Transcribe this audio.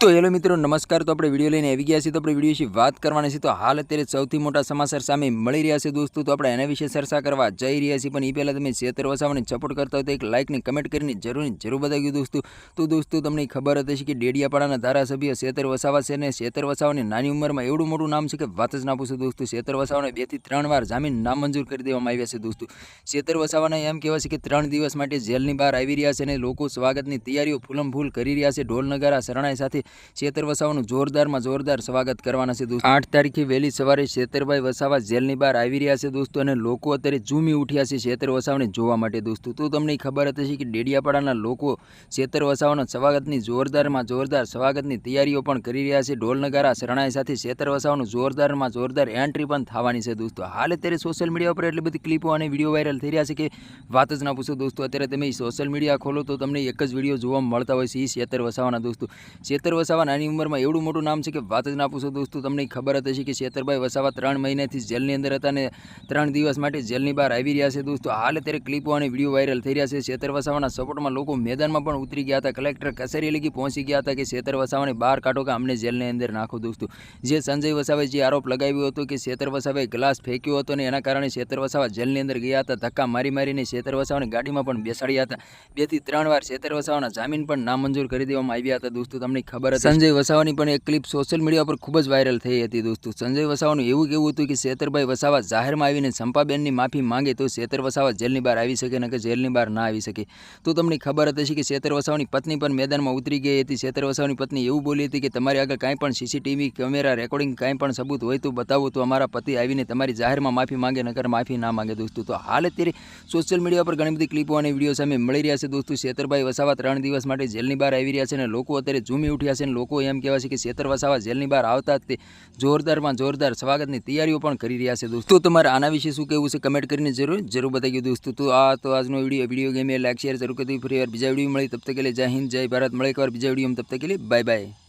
તો હેલો મિત્રો, નમસ્કાર. તો આપણે વીડિયો લઈને આવી ગયા છીએ. તો આપણે વીડિયો વિશે વાત કરવાની છે. તો હાલ અત્યારે સૌથી મોટા સમાચાર સામે મળી રહ્યા છે દોસ્તો. તો આપણે એના વિશે ચર્ચા કરવા જઈ રહ્યા છીએ. પણ એ પહેલાં તમે શેતર વસાવાને સપોર્ટ કરતા હોય તો એક લાઇકની કમેન્ટ કરીને જરૂર જરૂર બતાવ્યું દોસ્તો. તો દોસ્તો, તમને ખબર હતી છે કે ડેડિયાપાડાના ધારાસભ્ય શેતર વસાવા છે અને શેતર વસાવાની નાની ઉંમરમાં એવડું મોટું નામ છે કે વાત જ ના પૂછો દોસ્તો. શેતર વસાવાને બેથી ત્રણ વાર જામીન નામંજૂર કરી દેવામાં આવ્યા છે દોસ્તો. શેતર વસાવાના એમ કહેવાય છે કે ત્રણ દિવસ માટે જેલની બહાર આવી રહ્યા છે અને લોકો સ્વાગતની તૈયારીઓ ફૂલમ ફૂલ કરી રહ્યા છે. ઢોલ નગારા, શરણાઈ સાથે શેતર વસાવાનું જોરદારમાં જોરદાર સ્વાગત કરવાના છે દોસ્તો. આઠ તારીખે વહેલી સવારે શેતરભાઈ વસાવા જેલની બહાર આવી રહ્યા છે દોસ્તો અને લોકો અત્યારે ઝૂમી ઉઠ્યા છે શેતર વસાવાને જોવા માટે દોસ્તો. તો તમને ખબર હતી કે ડેડિયાપાડાના લોકો શેતર વસાવાના સ્વાગતની જોરદારમાં જોરદાર સ્વાગતની તૈયારીઓ પણ કરી રહ્યા છે. ઢોલ નગારા શરણાઈ સાથે શેતર વસાવાનું જોરદારમાં જોરદાર એન્ટ્રી પણ થવાની છે દોસ્તો. હાલ અત્યારે સોશિયલ મીડિયા ઉપર એટલી બધી ક્લિપો અને વીડિયો વાયરલ થઈ રહ્યા છે કે વાત જ ના પૂછો દોસ્તો. અત્યારે તમે સોશિયલ મીડિયા ખોલો તો તમને એક જ વીડિયો જોવા મળતા હોય છે એ શેતર વસાવાના દોસ્તો. શેતર વસાવા નાની ઉંમરમાં એવડું મોટું નામ છે કે વાત જ ના પૂછો દોસ્તો, તમને ખબર જ હશે કે શેતરભાઈ વસાવા ત્રણ મહિનાથી જેલની અંદર હતા અને ત્રણ દિવસ માટે જેલની બહાર આવી રહ્યા છે દોસ્તો. હાલ અત્યારે ક્લિપો અને વીડિયો વાયરલ થઈ રહ્યા છે. શેતર વસાવાના સપોર્ટમાં લોકો મેદાનમાં પણ ઉતરી ગયા હતા. કલેક્ટર કચેરી લગી પહોંચી ગયા હતા કે શેતર વસાવાને બહાર કાઢો કે અમને જેલની અંદર નાખો દોસ્તો. જે સંજય વસાવે જે આરોપ લગાવ્યો હતો કે શેતર વસાવે ગ્લાસ ફેંક્યો હતો અને એના કારણે શેતર વસાવા જેલની અંદર ગયા હતા. ધક્કા મારી મારીને શેતર વસાવાને ગાડીમાં પણ બેસાડ્યા હતા. બેથી ત્રણ વાર શેતર વસાવાના જામીન પણ નામંજૂર કરી દેવામાં આવ્યા હતા દોસ્તો. તમને ખબર હતી. સંજય વસાવાની પણ એક ક્લિપ સોશિયલ મીડિયા પર ખૂબ જ વાયરલ થઈ હતી દોસ્તો. સંજય વસાવાનું એવું કેવું હતું કે શેતરભાઈ વસાવા જાહેરમાં આવીને સંપાબેનની માફી માંગે તો શેતર વસાવા જેલની બહાર આવી શકે ને કે જેલની બહાર ના આવી શકે. તો તમને ખબર હતી કે શેતર વસાવાની પત્ની પણ મેદાનમાં ઉતરી ગઈ હતી. શેતર વસાવાની પત્ની એવું બોલી હતી કે તમારી આગળ કાંઈ પણ સીસીટીવી કેમેરા રેકોર્ડિંગ કાંઈ પણ સબૂત હોય તો બતાવો તો અમારા પતિ આવીને તમારી જાહેરમાં માફી માંગે નકર માફી ના માંગે દોસ્તો. તો હાલ અત્યારે સોશિયલ મીડિયા પર ઘણી બધી ક્લિપો અને વીડિયો સામે મળી રહ્યા છે દોસ્તો. શેતરભાઈ વસાવા ત્રણ દિવસ માટે જેલની બહાર આવી રહ્યા છે અને લોકો અત્યારે ઝૂમી ઉઠ્યા છે અને લોકો એમ કહેવાય છે કે શેતર વસાવા જેલની બહાર આવતા તે જોરદારમાં જોરદાર સ્વાગતની તૈયારીઓ પણ કરી રહ્યા છે દોસ્તો. તમારે આના વિશે શું કહેવું છે કમેન્ટ કરીને જરૂર જરૂર બતાવી દોસ્તો. તો આ તો આજનો video video game like, share જરૂર કરી ફરી વાર બીજા વીડિયો મળી. તબ તક કે જય હિન્દ, જય ભારત. મળે એકવાર બીજા વીડિયો તબ તક બાય બાય.